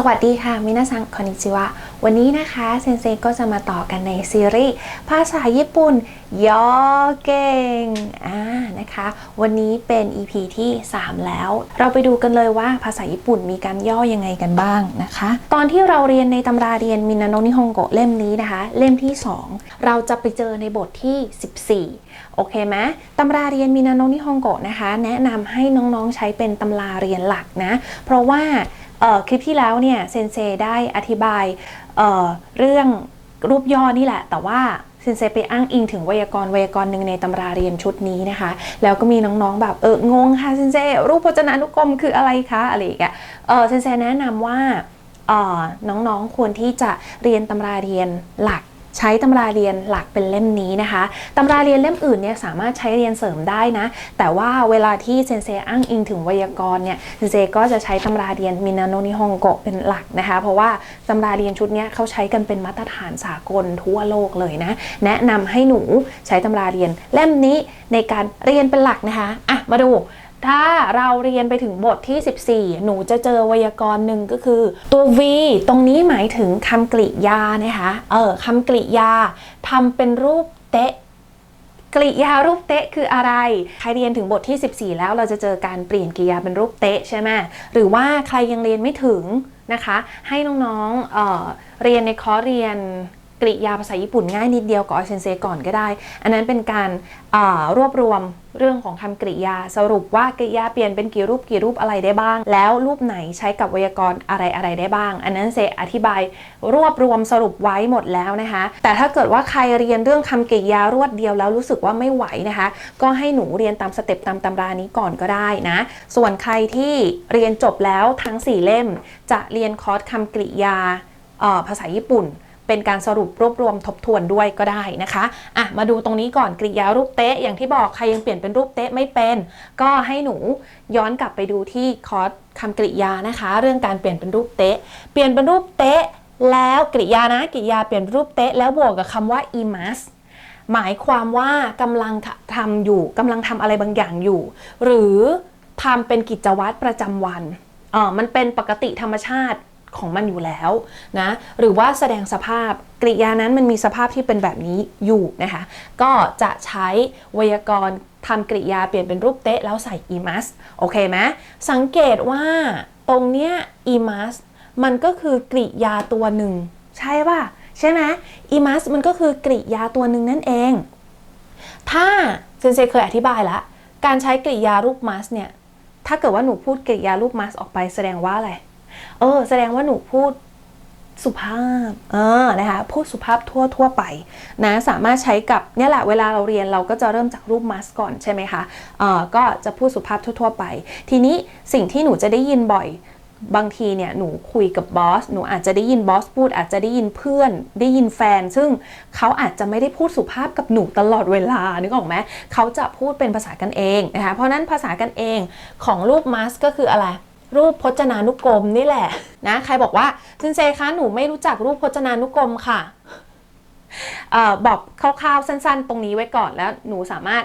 สวัสดีค่ะ มินาซัง คอนิจิวะ วันนี้นะคะ เซนเซก็จะมาต่อกันในซีรีส์ภาษาญี่ปุ่นยอเก่งอ่านะคะ วันนี้เป็น EP ที่ 3 แล้ว เราไปดูกันเลยว่าภาษาญี่ปุ่นมีการย่อยังไงกันบ้างนะคะ ตอนที่เราเรียนในตำราเรียนมินาโนนิฮงโกะเล่มนี้นะคะ เล่มที่ 2 เราจะไปเจอในบทที่ 14 โอเคไหมตำราเรียนมินาโนนิฮงโกะนะคะ แนะนำให้น้องๆใช้เป็นตำราเรียนหลักนะ เพราะว่า คลิปที่แล้วเนี่ยเซนเซได้อธิบายเเรื่องรูปย่อนี่แหละ แต่ว่าเซนเซไปอ้างอิงถึงไวยากรณ์ไวยากรณ์หนึ่งในตำราเรียนชุดนี้นะคะ แล้วก็มีน้องๆแบบเอองงค่ะเซนเซรูปพจนานุกรมคืออะไรคะอะไรอย่างเงี้ยเออเซนเซแนะนำว่าน้องๆควรที่จะเรียนตำราเรียนหลัก ใช้ตำราเรียนหลักเป็นเล่มนี้นะคะตำราเรียนเล่มอื่นเนี่ยสามารถใช้เรียนเสริมได้นะ แต่ว่าเวลาที่เซนเซอ้างอิงถึงไวยากรณ์เนี่ยเซนเซก็จะใช้ตำราเรียนมินาโนนิฮงโกะเป็นหลักนะคะ เพราะว่าตำราเรียนชุดนี้เขาใช้กันเป็นมาตรฐานสากลทั่วโลกเลยนะ แนะนำให้หนูใช้ตำราเรียนเล่มนี้ในการเรียนเป็นหลักนะคะอะมาดู ถ้าเราเรียนไปถึงบทที่ 14 หนูจะเจอไวยากรณ์หนึ่งก็คือ ตัว V ตรงนี้หมายถึงคำกริยานะคะเออคำกริยาทำเป็นรูปเตะกริยารูปเตะคืออะไร ใครเรียนถึงบทที่ 14 แล้วเราจะเจอการเปลี่ยนกริยาเป็นรูปเตะใช่ไหมหรือว่าใครยังเรียนไม่ถึงนะคะ ให้น้องๆเออเรียนในคอร์สเรียน กริยาภาษาญี่ปุ่นง่ายนิดเดียวกับออเซนเซก่อนก็ได้ อันนั้นเป็นการรวบรวมเรื่องของคำกริยาสรุปว่ากริยาเปลี่ยนเป็นกี่รูปกี่รูปอะไรได้บ้าง แล้วรูปไหนใช้กับไวยากรณ์อะไรอะไรได้บ้าง อันนั้นเซอธิบายรวบรวมสรุปไว้หมดแล้วนะคะ แต่ถ้าเกิดว่าใครเรียนเรื่องคำกริยารวดเดียวแล้วรู้สึกว่าไม่ไหวนะคะ ก็ให้หนูเรียนตามสเต็ปตามตำรานี้ก่อนก็ได้นะ ส่วนใครที่เรียนจบแล้วทั้ง 4 เล่ม จะเรียนคอร์สคำกริยาภาษาญี่ปุ่น เป็นการสรุปรวบรวมทบทวนด้วยก็ได้นะคะอะมาดูตรงนี้ก่อนกริยารูปเตะอย่างที่บอกใครยังเปลี่ยนเป็นรูปเตะไม่เป็น ก็ให้หนูย้อนกลับไปดูที่คอร์สคำกริยานะคะ เรื่องการเปลี่ยนเป็นรูปเตะเปลี่ยนเป็นรูปเตะแล้วกริยานะกริยาเปลี่ยนรูปเตะแล้วบวกกับคำว่า imas หมายความว่ากำลังทำอยู่กำลังทำอะไรบางอย่างอยู่ หรือทำเป็นกิจวัตรประจำวันเออมันเป็นปกติธรรมชาติ ของมันอยู่แล้วนะหรือว่าแสดงสภาพกริยานั้นมันมีสภาพที่เป็นแบบนี้อยู่นะคะก็จะใช้ไวยากรณ์ทำกริยาเปลี่ยนเป็นรูปเตะแล้วใส่ imas โอเคไหมสังเกตว่าตรงเนี้ย imas มันก็คือกริยาตัวหนึ่ง ใช่ป่ะ ใช่ไหม imas มันก็คือกริยาตัวหนึ่งนั่นเอง ถ้าเซนเซเคยอธิบายแล้วการใช้กริยารูป mas เนี่ย ถ้าเกิดว่าหนูพูดกริยารูป mas ออกไปแสดงว่าอะไร เออ แสดงว่าหนูพูดสุภาพ เออ นะคะ พูดสุภาพทั่วทั่วไปนะ สามารถใช้กับเนี่ยแหละ เวลาเราเรียนเราก็จะเริ่มจากรูป mas ก่อนใช่ไหมคะ เออก็จะพูดสุภาพทั่วๆไป ทีนี้สิ่งที่หนูจะได้ยินบ่อย บางทีเนี่ย หนูคุยกับบอส หนูอาจจะได้ยินบอสพูด อาจจะได้ยินเพื่อน ได้ยินแฟน ซึ่งเขาอาจจะไม่ได้พูดสุภาพกับหนูตลอดเวลา นึกออกไหมเขาจะพูดเป็นภาษากันเองนะคะ เพราะนั้นภาษากันเองของรูปมัสก็คืออะไร รูปพจนานุกรมนี่แหละนะใครบอกว่าซินเซคะหนูไม่รู้จักรูปพจนานุกรมค่ะออบอกคร่าวๆสั้น ๆ ตรงนี้ไว้ก่อนแล้วหนูสามารถ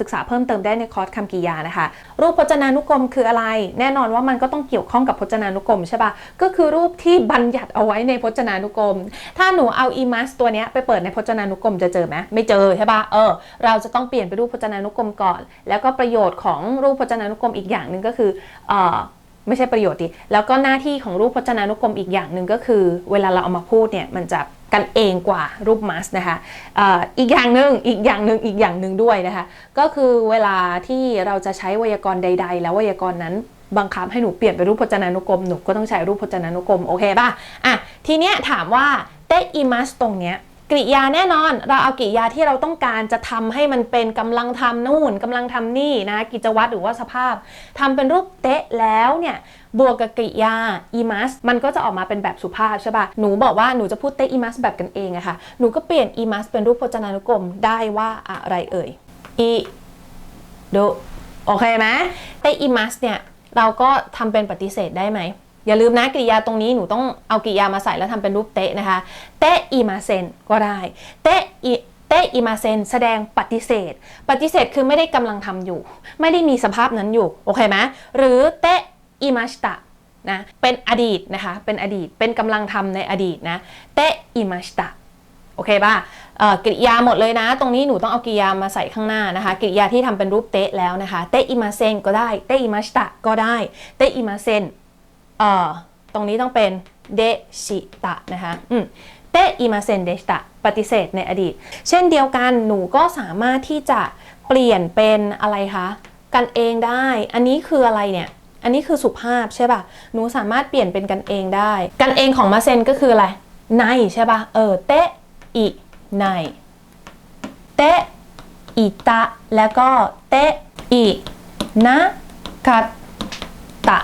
ศึกษาเพิ่มเติมได้ในคอร์สคำกิยานะคะ รูปพจนานุกรมคืออะไร แน่นอนว่ามันก็ต้องเกี่ยวข้องกับพจนานุกรมใช่ปะก็คือรูปที่บัญญัติเอาไว้ในพจนานุกรม ถ้าหนูเอา imas ตัวนี้ไปเปิดในพจนานุกรมจะเจอไหมไม่เจอใช่ปะเออเราจะต้องเปลี่ยนไปรูปพจนานุกรมก่อน แล้วก็ประโยชน์ของรูปพจนานุกรมอีกอย่างหนึ่งก็คืออ ไม่ใช่ประโยชน์ดิแล้วก็หน้าที่ของรูปพจนานุกรมอีกอย่างหนึ่งก็คือ เวลาเราเอามาพูดเนี่ยมันจะกันเองกว่ารูปมัสนะคะอีกอย่างหนึ่งอีกอย่างหนึ่งอีกอย่างหนึ่งด้วยนะคะ ก็คือเวลาที่เราจะใช้ไวยากรณ์ใด ๆ แล้วไวยากรณ์นั้นบังคับให้หนูเปลี่ยนเป็นรูปพจนานุกรมหนูก็ต้องใช้รูปพจนานุกรมโอเคป่ะอะทีเนี้ยถามว่าเตอิมัสตรงเนี้ย กริยาแน่นอน เราเอากริยาที่เราต้องการจะทำให้มันเป็นกำลังทำนู่นกำลังทำนี่นะกิจวัตรหรือว่าสภาพทำเป็นรูปเตะแล้วเนี่ยบวกกับกริยา imas มันก็จะออกมาเป็นแบบสุภาพใช่ปะหนูบอกว่าหนูจะพูดเตะ imas แบบกันเองอะค่ะ หนูก็เปลี่ยน imas เป็นรูปพจนานุกรมได้ว่าอะไรเอ่ย i ดูโอเคไหมเตะ imas เนี่ยเราก็ทำเป็นปฏิเสธได้ไหม อย่าลืมนะกริยาตรงนี้หนูต้องเอากริยามาใส่แล้วทำเป็นรูปเตะนะคะ เตะอีมาเซนก็ได้ เตะอีเตะอีมาเซนแสดงปฏิเสธ ปฏิเสธคือไม่ได้กำลังทำอยู่ ไม่ได้มีสภาพนั้นอยู่ โอเคไหมหรือเตะอีมาชตะนะเป็นอดีตนะคะ เป็นอดีตเป็นกำลังทำในอดีตนะ เตะอิมาชตะโอเคป่ะกริยาหมดเลยนะ ตรงนี้หนูต้องเอากริยามาใส่ข้างหน้านะคะกริยาที่ทำเป็นรูปเตะแล้วนะคะ เตะอิมาเซนก็ได้ เตะอิมาชตะก็ได้ เตะอิมาเซน เอ่อตรงนี้ต้องเป็นเดชิตะนะคะอืมเตะอิมาเซนเดชิตะปฏิเสธในอดีต เช่นเดียวกันหนูก็สามารถที่จะเปลี่ยนเป็นอะไรคะกันเองได้ อันนี้คืออะไรเนี่ยอันนี้คือสุภาพใช่ป่ะหนูสามารถเปลี่ยนเป็นกันเองได้ กันเองของมาเซนก็คืออะไรในใช่ป่ะเออเตะอิในเตะอิตะแล้วก็เตะอินะกัตตะ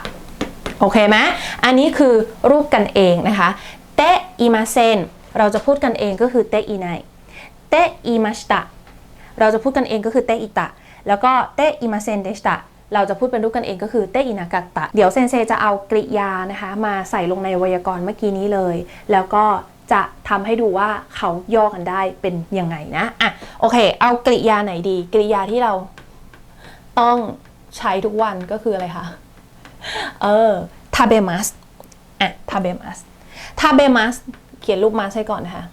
โอเคไหมอันนี้คือรูปกันเองนะคะเตะอิมาเซนเราจะพูดกันเองก็คือเตะอิไนเตะอิมาชตะเราจะพูดกันเองก็คือเตะอิตะ แล้วก็เตะอิมาเซนเดชตะเราจะพูดเป็นรูปกันเองก็คือเตะอินากัตะ เดี๋ยวเซนเซจะเอากริยานะคะ มาใส่ลงในไวยากรณ์เมื่อกี้นี้เลย แล้วก็จะทำให้ดูว่าเขาย่อกันได้เป็นยังไงนะ อะ โอเค เอากริยาไหนดี กริยาที่เราต้องใช้ทุกวันก็คืออะไรคะ เออทาเบมัสอะทาเบมัสทาเบมัสเขียนรูปมาใช่ก่อนนะคะ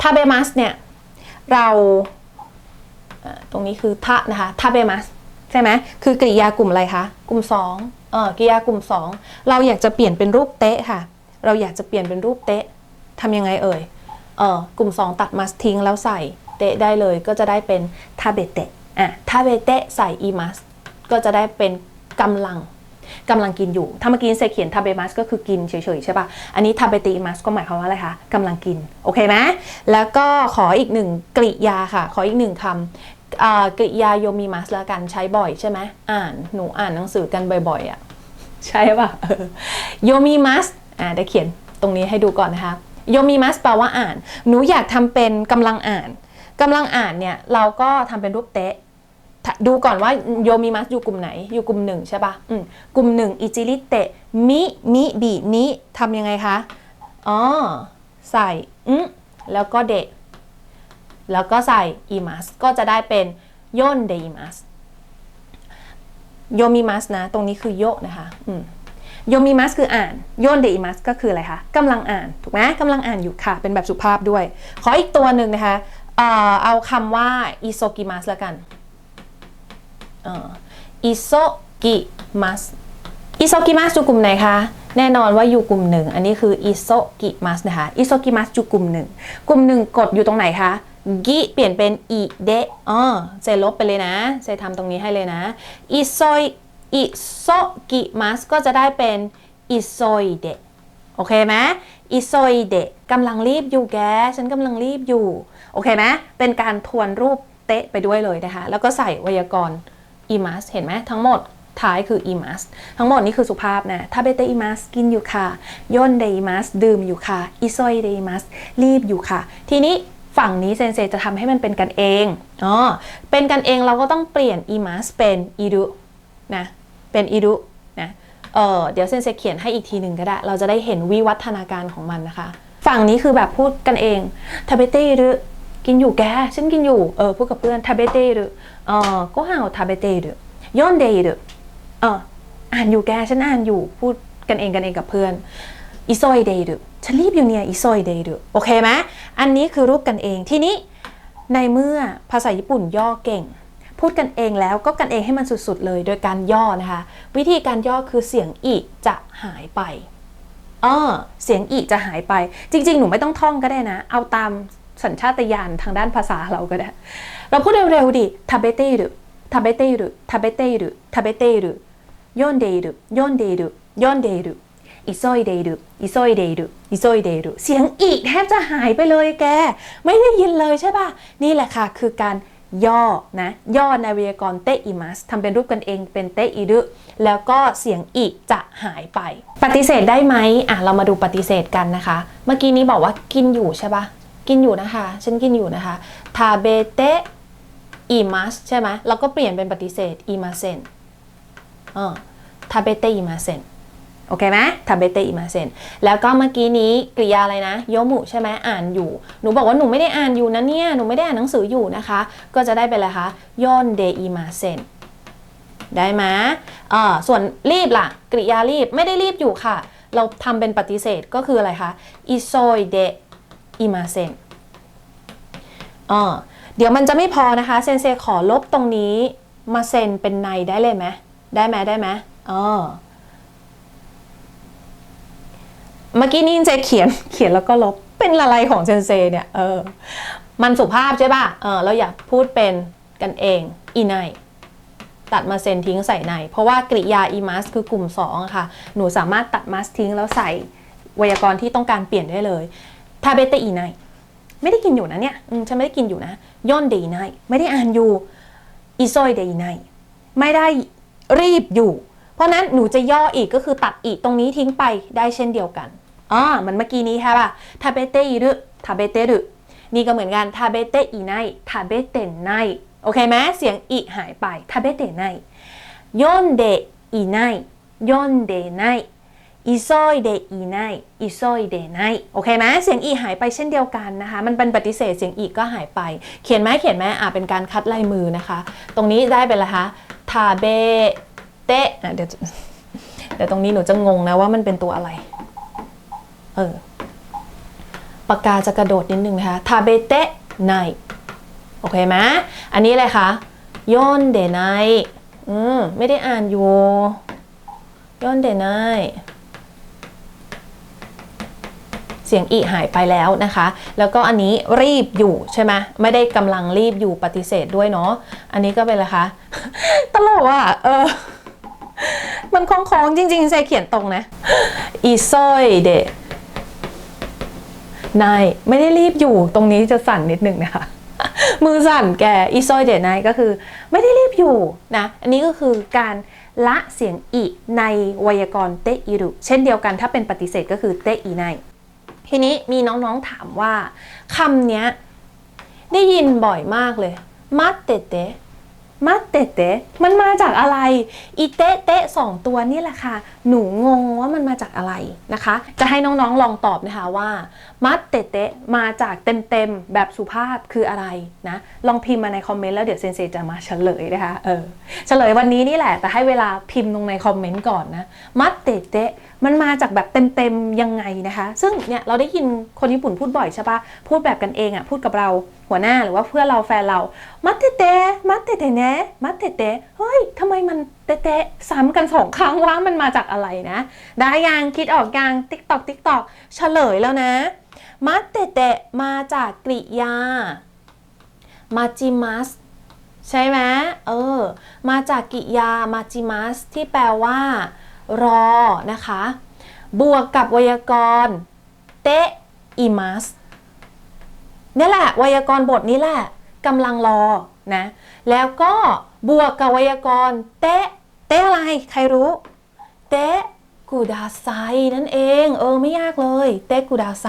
ทาเบมัสเนี่ยเราตรงนี้คือทะนะคะทาเบมัสใช่ไหมคือกริยากลุ่มอะไรคะกลุ่ม2เออกริยากลุ่ม 2 เราอยากจะเปลี่ยนเป็นรูปเตะค่ะ เราอยากจะเปลี่ยนเป็นรูปเตะทำยังไงเอ่ยเออกลุ่ม 2 ตัดมัสทิ้งแล้วใส่เตะได้เลยก็จะได้เป็นทาเบเตะอะทาเบเตะใส่อีมัสก็จะได้เป็นกำลัง กำลังกินอยู่ ถ้าเมื่อกี้เซเขียนทาเบมัสก็คือกินเฉยๆใช่ปะอันนี้ทาเบติมัสก็หมายความว่าอะไรคะกำลังกิน โอเคไหมแล้วก็ขออีกหนึ่งกริยาค่ะ ขออีกหนึ่งคำกริยาโยมิมัสแล้วกันใช้บ่อยใช่ไหมอ่านหนูอ่านหนังสือกันบ่อยๆอะ่ะใช่ปะโยมิมัสอ่าได้เขียนตรงนี้ให้ดูก่อนนะคะโยมิมัสแปลว่าอ่าน หนูอยากทำเป็นกำลังอ่านกำลังอ่านเนี่ยเราก็ทำเป็นรูปเตะ ดูก่อนว่าโยมิมัสอยู่กลุ่มไหน อยู่กลุ่มหนึ่งใช่ปะอืมกลุ่มหนึ่งอิจิริเตะมิมิบินิทำยังไงคะอ๋อใส่อืแล้วก็เดะแล้วก็ใส่อิมัสก็จะได้เป็นโยนเดอิมัสโยมิมัสนะ ตรงนี้คือโยนะคะอืโยมิมัสคืออ่านโยนเดอิมัสก็คืออะไรคะกำลังอ่านถูกไหมกำลังอ่านอยู่ค่ะ เป็นแบบสุภาพด้วย ขออีกตัวหนึ่งนะคะ เออเอาคำว่าอิโซกิมัสล้วกัน อิโซกิมัสอิโซกิมัสอยู่กลุ่มไหนคะแน่นอนว่าอยู่กลุ่มหนึ่งอันนี้คืออิโซกิมัสนะคะอิโซกิมัสอยู่กลุ่มหนึ่งกลุ่มหนึ่งกดอยู่ตรงไหนคะกิเปลี่ยนเป็นอิเดอ๋อเซลบไปเลยนะเซทำตรงนี้ให้เลยนะอิโซอิโซกิมัสก็จะได้เป็นอิโซยเดโอเคไหมอิโซยเดกำลังรีบอยู่แก ฉันกำลังรีบอยู่ โอเคไหมเป็นการทวนรูปเตะไปด้วยเลยนะคะ แล้วก็ใส่ไวยากรณ์ อีมัสเห็นไหมทั้งหมดท้ายคืออีมัสทั้งหมดนี่คือสุภาพนะถ้าเบเตอีมัสกินอยู่ค่ะ ย่นเดอีมัสดื่มอยู่ค่ะอิโซยเดอีมัสรีบอยู่ค่ะ ทีนี้ฝั่งนี้เซนเซจะทำให้มันเป็นกันเองอ๋อเป็นกันเองเราก็ต้องเปลี่ยนอีมัสเป็นอีดุนะเป็นอีดุนะเออเดี๋ยวเซนเซเขียนให้อีกทีหนึ่งก็ได้ เราจะได้เห็นวิวัฒนาการของมันนะคะ ฝั่งนี้คือแบบพูดกันเองทาเบเตอีดุกินอยู่แก ฉันกินอยู่ เออพูดกับเพื่อนทาเบเตอีดุเอ อก็หาทาเบเตる読んでいるเอออ่านอยู่แกฉันอ่านอยู่พูดกันเองกันเองกับเพื่อนอิโซยเดรุฉันรีบอยู่เนี่ยอิโซยเดรุโอเคไหมอันนี้คือรูปกันเองทีนี้ในเมื่อภาษาญี่ปุ่นย่อเก่ง พูดกันเองแล้วก็กันเองให้มันสุดๆเลย โดยการย่อนะคะ วิธีการย่อคือเสียงอีจะหายไปเออเสียงอีจะหายไป จริง ๆ หนูไม่ต้องท่องก็ได้นะ เอาตามสัญชาตญาณทางด้านภาษาเราก็ได้ เราพูดเร็วๆดิทาเบเตรุทาเบเตรุทาเบเตรุทาเบเตรุย่นเดรุย่นเดรุย่นเดรุอิซอยเดรุอิซอยเดรุอิซอยเดรุเสียงอีกแทบจะหายไปเลยแก ไม่ได้ยินเลยใช่ป่ะ นี่แหละค่ะ คือการย่อนะ ย่อในวิทยากรเตอิมัสทำเป็นรูปกันเองเป็นเตอิรุแล้วก็เสียงอีกจะหายไป ปฏิเสธได้ไหมอะ เรามาดูปฏิเสธกันนะคะ เมื่อกี้นี้บอกว่ากินอยู่ใช่ปะกินอยู่นะคะ ฉันกินอยู่นะคะทาเบเต อิมัสใช่ไหมเราก็เปลี่ยนเป็นปฏิเสธอิมาเซนเออทาเบเตอิมาเซนโอเคไหมทาเบเตอิมาเซนแล้วก็เมื่อกี้นี้กริยาอะไรนะโยมุใช่ไหมอ่านอยู่ หนูบอกว่าหนูไม่ได้อ่านอยู่นะเนี่ย หนูไม่ได้อ่านหนังสืออยู่นะคะ ก็จะได้เป็นอะไรคะย่อนเดอิมาเซนได้ไหมเอ่อส่วนรีบล่ะ กริยารีบไม่ได้รีบอยู่ค่ะ เราทำเป็นปฏิเสธก็คืออะไรคะอิโซยเดอิมาเซนเออ เดี๋ยวมันจะไม่พอนะคะเซนเซขอลบตรงนี้มาเซนเป็นในได้เลยไหมได้ไหมได้ไหมเออเมื่อกี้นี่เซเขียนเขียนแล้วก็ลบเป็นอะไรของเซนเซเนี่ยเออมันสุภาพใช่ป่ะเออเราอยากพูดเป็นกันเองอีไนตัดมาเซนทิ้งใส่ใน เพราะว่ากริยาอีมัสคือกลุ่ม2อะค่ะ หนูสามารถตัดมัสทิ้งแล้วใส่ไวยากรณ์ที่ต้องการเปลี่ยนได้เลยทาเบตอีไน ไม่ได้กินอยู่นะเนี่ยฉันไม่ได้กินอยู่นะย่อนเดอีไนไม่ได้อ่านอยู่อีโซยเดอีไนไม่ได้รีบอยู่ เพราะนั้นหนูจะย่ออีกก็คือตัดอีกตรงนี้ทิ้งไปได้เช่นเดียวกันอ่ามันเมื่อกี้นี้ใช่ป่ะทาเบเตอีรุทาเบเตรุนี่ก็เหมือนกันทาเบเตอีไนทาเบเตนไนโอเคไหมเสียงอีหายไปทาเบเตไนยอนเดอีไนยอนเดไน อีซอยเดอีไนอีซอยเดไนโอเคไหมเสียงอีหายไปเช่นเดียวกันนะคะ มันเป็นปฏิเสธเสียงอีก็หายไป เขียนไหมเขียนไหมอะเป็นการคัดลายมือนะคะ ตรงนี้ได้เป็นอะคะทาเบเตะเดี๋ยวเดี๋ยวตรงนี้หนูจะงงนะว่ามันเป็นตัวอะไร เออปากกาจะกระโดดนิดนึงนะคะทาเบเตะไนโอเคไหมอันนี้อะไรคะย่อนเดไนอืมไม่ได้อ่านอยู่ย่อนเดไน เสียงอีหายไปแล้วนะคะ แล้วก็อันนี้รีบอยู่ใช่ไหมไม่ได้กำลังรีบอยู่ปฏิเสธด้วยเนาะอันนี้ก็เป็นอะไรคะตลกอะเออมันคล้องๆจริงๆเซเขียนตรงนะอีซอยเดนายไม่ได้รีบอยู่ตรงนี้จะสั่นนิดนึงนะคะมือสั่นแกอีซอยเดนายก็คือไม่ได้รีบอยู่นะอันนี้ก็คือการละเสียงอีในไวยากรณ์เตอิรุเช่นเดียวกันถ้าเป็นปฏิเสธก็คือเตอีไน ทีนี้มีน้องๆถามว่าคำเนี้ยได้ยินบ่อยมากเลยมัตเตเตมัตเตเตมันมาจากอะไรอีเตเตสองตัวนี่แหละค่ะ หนูงงว่ามันมาจากอะไรนะคะ จะให้น้องๆลองตอบนะคะว่ามัดเตเตะมาจากเต็มๆแบบสุภาพคืออะไรนะ ลองพิมพ์มาในคอมเมนต์แล้วเดี๋ยวเซนเซจะมาเฉลยนะคะเออเฉลยวันนี้นี่แหละ แต่ให้เวลาพิมพ์ลงในคอมเมนต์ก่อนนะมัดเตเตะ มันมาจากแบบเต็มๆยังไงนะคะ ซึ่งเนี่ยเราได้ยินคนญี่ปุ่นพูดบ่อยใช่ปะพูดแบบกันเองอะ่ะพูดกับเราหัวหน้าหรือว่าเพื่อเราแฟนเรามัดเตเตมัดเตเตเนะมัดเตเตเฮ้ยทำไมมันเตเตซ้ำกันสองครั้งว่ามันมาจากอะไรนะ ได้ยังคิดออกยังติ๊กตอกติ๊กตอกเฉลยแล้วนะมัตเตเตมาจากกริยามาจิมัสใช่ไหมเออ มาจากกริยามาจิมัสที่แปลว่า รอนะคะ บวกกับไวยากรณ์เตะอิมัสนี่แหละไวยากรณ์บทนี้แหละกำลังรอนะแล้วก็บวกกับไวยากรณ์เตะเตะอะไรใครรู้ เตะกูดาไซนั่นเอง เออไม่ยากเลย เตะกูดาไซ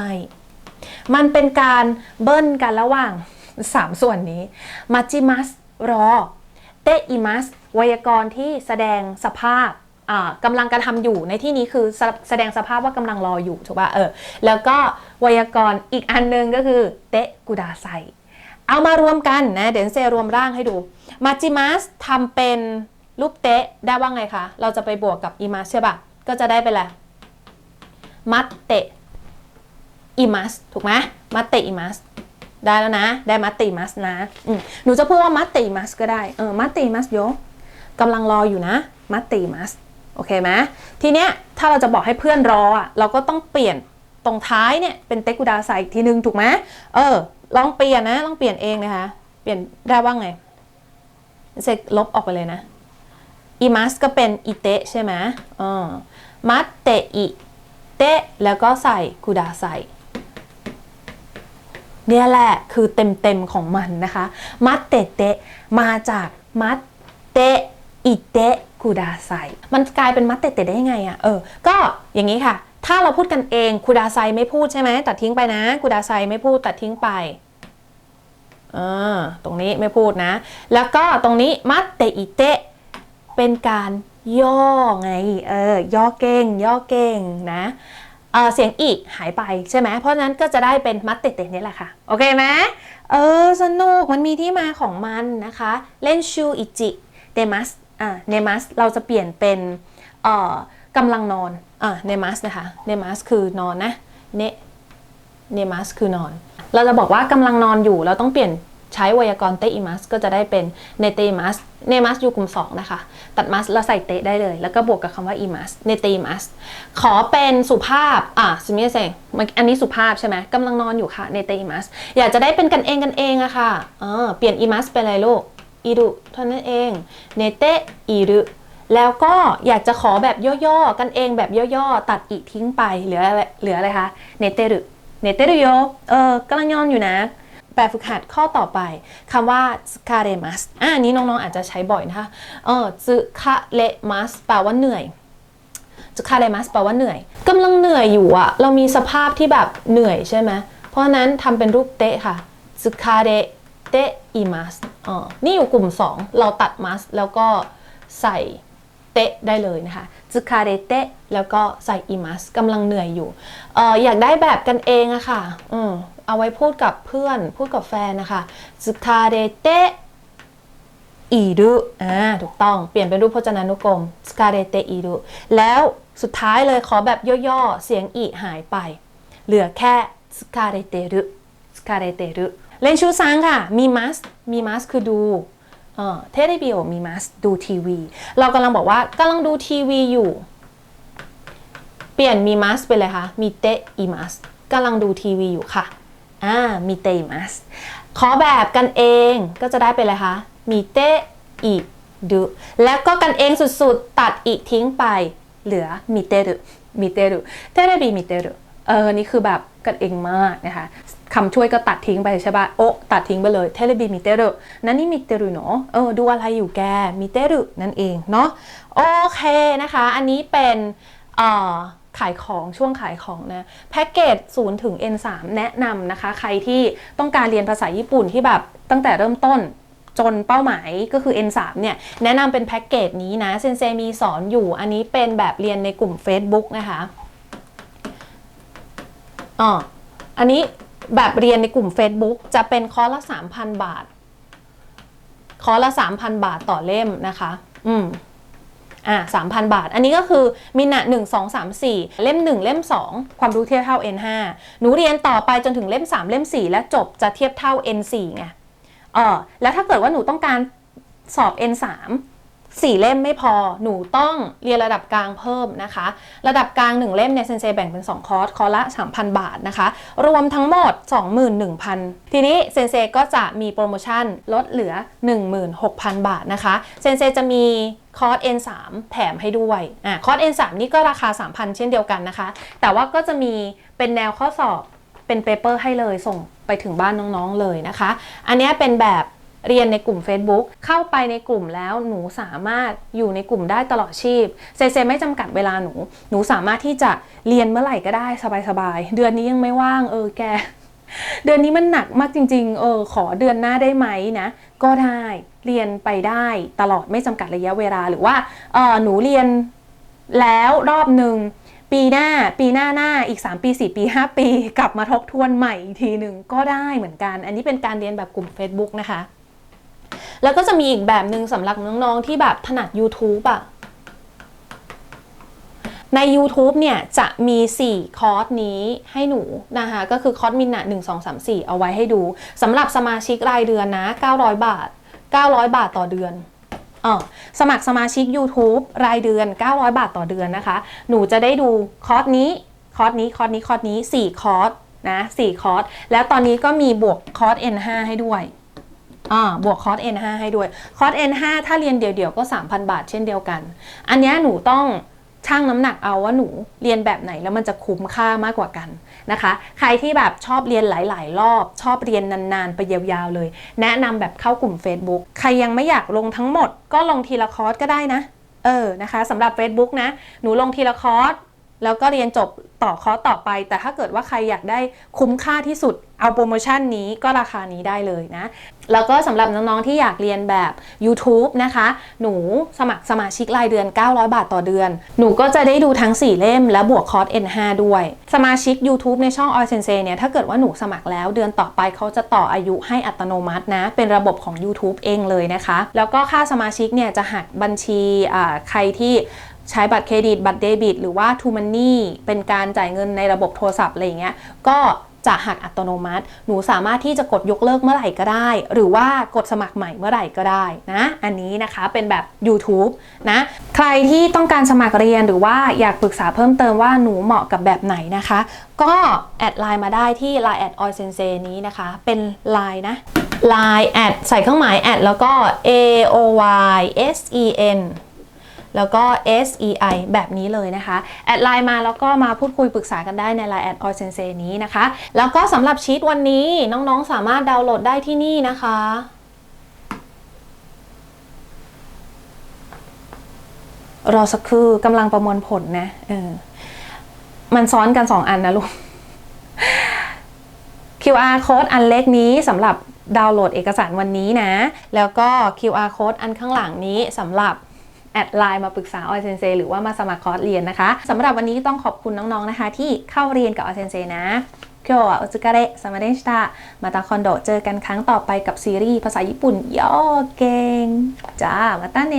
มันเป็นการเบิ้ลกันระหว่าง 3 ส่วนนี้มาจิมัสรอ เตอิมัสไวยากรณ์ที่แสดงสภาพ อ่ากำลังกระทำอยู่ในที่นี้คือแสแสดงสภาพว่ากำลังรออยู่ถูกป่ะเออแล้วก็ไวยากรณ์อีกอันหนึงก็คือเตะกุดาไซเอามารวมกันนะเดี๋ยวเซรวมร่างให้ดูมาจิมัสทำเป็นรูปเตะได้ว่าไงคะ เราจะไปบวกกับอิมัสใช่ป่ะก็จะได้เป็นอะไรมัดเตะอิมัสถูกไหมมัตเตอิมัสได้แล้วนะ ได้มัตเตอิมัสนะหนูจะพูดว่ามัตเตอิมัสก็ได้ เออ มัตเตอิมัสโยกำลังรออยู่นะ มัตเตอิมัส โอเคไหมทีเนี้ยถ้าเราจะบอกให้เพื่อนรออะเราก็ต้องเปลี่ยนตรงท้ายเนี่ยเป็นเตกุดาไซอีกทีนึงถูกไหมเออ ลองเปลี่ยนนะ ลองเปลี่ยนเองนะคะ เปลี่ยนได้ว่าไงเสกลบออกไปเลยนะอิมัสก็เป็นอิเตะใช่ไหมเออมัตเตอิเตะแล้วก็ใส่กุดาไซเนี่ยแหละคือเต็มๆของมันนะคะ มัดเตเตะมาจากมัดเตะ อิเตะคูดาไซมันกลายเป็นมัดเตเตได้ยังไงอะ่ะเออ ก็อย่างนี้ค่ะ ถ้าเราพูดกันเองคูดาไซไม่พูดใช่ไหมตัดทิ้งไปนะคูดาไซไม่พูดตัดทิ้งไปเอ่าตรงนี้ไม่พูดนะ แล้วก็ตรงนี้มัดเตอิเตะเป็นการย่อไงเออย่อเก่งย่อเก่งนะเเสียงอีกหายไปใช่ไหมเพราะนั้นก็จะได้เป็นมัดเตะเตนี่แหละค่ะ โอเคไหมเออ สนุกมันมีที่มาของมันนะคะ เล่นชูอิจิเตมัส อ่า nemas เราจะเปลี่ยนเป็นเอ่อกำลังนอนอ่า nemas นะคะ nemas คือนอนนะ ne nemas คือนอน เราจะบอกว่ากำลังนอนอยู่เราต้องเปลี่ยนใช้ไวยากรณ์เตอิมัสก็จะได้เป็นเนเตอิมัสเนมัสอยู่กลุ่ม 2 นะคะ ตัดมัสแล้วใส่เตได้เลย แล้วก็บวกกับคำว่าอิมัสเนเตอิมัสขอเป็นสุภาพ อะสมิเซงอันนี้สุภาพใช่ไหมกำลังนอนอยู่ค่ะเนเตอิมัสอยากจะได้เป็นกันเองกันเองอะค่ะเออเปลี่ยนอิมัสเป็นอะไรลูก อิรุเท่านั้นเองเนเตอิรุแล้วก็อยากจะขอแบบย่อๆ กันเองแบบย่อๆ ตัดอีกทิ้งไปเหลืออะไรเหลืออะไรคะเนเตรุเนเตรุโยเออกำลังยอนอยู่นะแบบฝึกหัดข้อต่อไปคำว่าซึคาเรมัสอ่านี้น้องๆอาจจะใช้บ่อยนะคะเออซึคาเรมัสแปลว่าเหนื่อยซึคาเรมัสแปลว่าเหนื่อยกำลังเหนื่อยอยู่อะเรามีสภาพที่แบบเหนื่อยใช่ไหมเพราะฉะนั้นทำเป็นรูปเตะค่ะซึคาเร เตอิมัสอ๋อนี่อยู่กลุ่ม 2 เราตัดมัสแล้วก็ใส่เตะได้เลยนะคะซึคาเรเตะแล้วก็ใส่อิมัสกำลังเหนื่อยอยู่เอออยากได้แบบกันเองอะค่ะอืมเอาไว้พูดกับเพื่อน พูดกับแฟนนะคะซึคาเรเตะอีรุอ่าถูกต้อง เปลี่ยนเป็นรูปพจนานุกรมซึคาเรเตอีรุแล้วสุดท้ายเลยขอแบบย่อๆ เสียงอีหายไป เหลือแค่ซึคาเรเตรุซึคาเรเตรุ เล่นชูซังค่ะ มีมัส มีมัสคือดูเอ่อเทเลบิโอมีมัสดูทีวี เรากำลังบอกว่ากำลังดูทีวีอยู่ เปลี่ยนมีมัสไปเลยค่ะ มีเตอีมัสกำลังดูทีวีอยู่ค่ะ อ่า มีเตอีมัสขอแบบกันเองก็จะได้ไปเลยค่ะ มีเตอีดูแล้วก็กันเองสุดๆ ตัดอีกทิ้งไป เหลือมีเตรุมีเตรุเทเลบีมีเตรุเออ นี่คือแบบกันเองมากนะคะ คำช่วยก็ตัดทิ้งไปใช่ปะโอตัดทิ้งไปเลยเทเลบีมีเตรุนั่นนี่มีเตรุเนาะเออดูอะไรอยู่แกมีเตรุนั่นเองเนาะโอเคนะคะ อันนี้เป็นเอ่อขายของช่วงขายของนะแพ็กเกจ0ถึง N3 แนะนำนะคะ ใครที่ต้องการเรียนภาษาญี่ปุ่นที่แบบตั้งแต่เริ่มต้นจนเป้าหมายก็คือ N3 เนี่ย แนะนำเป็นแพ็กเกจนี้นะเซนเซมีสอนอยู่อันนี้เป็นแบบเรียนในกลุ่ม Facebook นะคะอ๋ออันนี้ แบบเรียนในกลุ่ม Facebook จะเป็นคอร์สละ 3,000 บาท คอร์สละ 3,000 บาทต่อเล่มนะคะ อืมอะสามพันบาท อันนี้ก็คือมินะหนึ่งสองสามสี่เล่มหนึ่งเล่มสองความรู้เทียบเท่า N ห้าหนูเรียนต่อไปจนถึงเล่มสามเล่มสี่และจบจะเทียบเท่า N สี่ไงเออแล้วถ้าเกิดว่าหนูต้องการสอบ N 3 สี่เล่มไม่พอ หนูต้องเรียนระดับกลางเพิ่มนะคะ ระดับกลาง 1 เล่มเนี่ยเซนเซแบ่งเป็น 2 คอร์ส คอร์สละ 3,000 บาทนะคะ รวมทั้งหมด 21,000 ทีนี้เซนเซก็จะมีโปรโมชั่นลดเหลือ 16,000 บาทนะคะ เซนเซจะมีคอร์ส N3 แถมให้ด้วย อ่าคอร์ส N3 นี่ก็ราคา 3,000 เช่นเดียวกันนะคะ แต่ว่าก็จะมีเป็นแนวข้อสอบ เป็นเปเปอร์ให้เลย ส่งไปถึงบ้านน้องๆเลยนะคะ อันนี้เป็นแบบ เรียนในกลุ่ม Facebook เข้าไปในกลุ่มแล้วหนูสามารถอยู่ในกลุ่มได้ตลอดชีพเซเซไม่จำกัดเวลาหนู หนูสามารถที่จะเรียนเมื่อไหร่ก็ได้สบายๆ เดือนนี้ยังไม่ว่างเออแก เดือนนี้มันหนักมากจริง ๆ เออ ขอเดือนหน้าได้ไหมนะ ก็ได้เรียนไปได้ตลอดไม่จำกัดระยะเวลาหรือว่าเออหนูเรียนแล้วรอบหนึ่งปีหน้าปีหน้าหน้าอีก 3 ปี 4 ปี 5 ปี กลับมาทบทวนใหม่อีกทีหนึ่งก็ได้เหมือนกัน อันนี้เป็นการเรียนแบบกลุ่ม Facebook นะคะ แล้วก็จะมีอีกแบบหนึ่งสำหรับน้องๆที่แบบถนัด YouTube อะใน YouTube เนี่ยจะมี 4 คอร์สนี้ให้หนูนะคะ ก็คือคอร์สมินอะ1 2 3 4 เอาไว้ให้ดูสำหรับสมาชิกรายเดือนนะ 900 บาท 900 บาทต่อเดือนออสมัครสมาชิก YouTube รายเดือน 900 บาทต่อเดือนนะคะ หนูจะได้ดูคอร์สนี้ คอร์สนี้ คอร์สนี้ คอร์สนี้ 4 คอร์สนะ 4 คอร์ส แล้วตอนนี้ก็มีบวกคอร์ส N5 ให้ด้วย อ่าบวกคอร์ส N5 ให้ด้วย คอร์ส N5 ถ้าเรียนเดี่ยวๆก็ 3,000 บาทเช่นเดียวกัน อันนี้หนูต้องชั่งน้ำหนักเอาว่าหนูเรียนแบบไหนแล้วมันจะคุ้มค่ามากกว่ากันนะคะ ใครที่แบบชอบเรียนหลาย ๆ รอบ ชอบเรียนนาน ๆ ไปยาวๆเลย แนะนำแบบเข้ากลุ่ม Facebook ใครยังไม่อยากลงทั้งหมด ก็ลงทีละคอร์สก็ได้นะ เออนะคะสำหรับ Facebook นะ หนูลงทีละคอร์ส แล้วก็เรียนจบต่อคอร์สต่อไป แต่ถ้าเกิดว่าใครอยากได้คุ้มค่าที่สุดเอาโปรโมชั่นนี้ก็ราคานี้ได้เลยนะ แล้วก็สำหรับน้องๆที่อยากเรียนแบบ YouTube นะคะ หนูสมัครสมาชิกรายเดือน 900 บาทต่อเดือน หนูก็จะได้ดูทั้ง 4 เล่มและบวกคอร์ส N5 ด้วย สมาชิก YouTube ในช่อง o i Sensei เนี่ย ถ้าเกิดว่าหนูสมัครแล้วเดือนต่อไปเขาจะต่ออายุให้อัตโนมัตินะ เป็นระบบของ YouTube เองเลยนะคะ แล้วก็ค่าสมาชิกเนี่ยจะหักบัญชีใครที่ ใช้บัตรเครดิต บัตรเดบิต หรือว่า t ูมันนี่เป็นการจ่ายเงินในระบบโทรศัพท์อะไรอย่างเงี้ยก็จะหักอัตโนมัติ หนูสามารถที่จะกดยกเลิกเมื่อไหร่ก็ได้ หรือว่ากดสมัครใหม่เมื่อไหร่ก็ได้นะ อันนี้นะคะเป็นแบบ YouTube นะ ใครที่ต้องการสมัครเรียนหรือว่าอยากปรึกษาเพิ่มเติมว่าหนูเหมาะกับแบบไหนนะคะ ก็แอดไลน์มาได้ที่ Line แอดออยเซนเซนี้นะคะ เป็น Line นะ Line แอดใส่เครื่องหมายแอดแล้วก็ A O Y S E N แล้วก็ SEI แบบนี้เลยนะคะ แอดไลน์มาแล้วก็มาพูดคุยปรึกษากันได้ใน Line แอดออยเซนเซนี้นะคะ แล้วก็สำหรับชีตวันนี้น้องๆสามารถดาวน์โหลดได้ที่นี่นะคะรอสักครู่กำลังประมวลผลนะเออมันซ้อนกัน 2 อันนะลูก QR code อันเล็กนี้สำหรับดาวน์โหลดเอกสารวันนี้นะ แล้วก็ QR code อันข้างหลังนี้สำหรับ แอดไลน์มาปรึกษาออยเซนเซหรือว่ามาสมัครคอร์สเรียนนะคะสำหรับวันนี้ต้องขอบคุณน้องๆนะคะ ที่เข้าเรียนกับออยเซนเซนะ今日はお疲れ様でしたまた今度เจอกันครั้งต่อไปกับซีรีส์ภาษาญี่ปุ่นย่อเก่งจ้ามาตาเน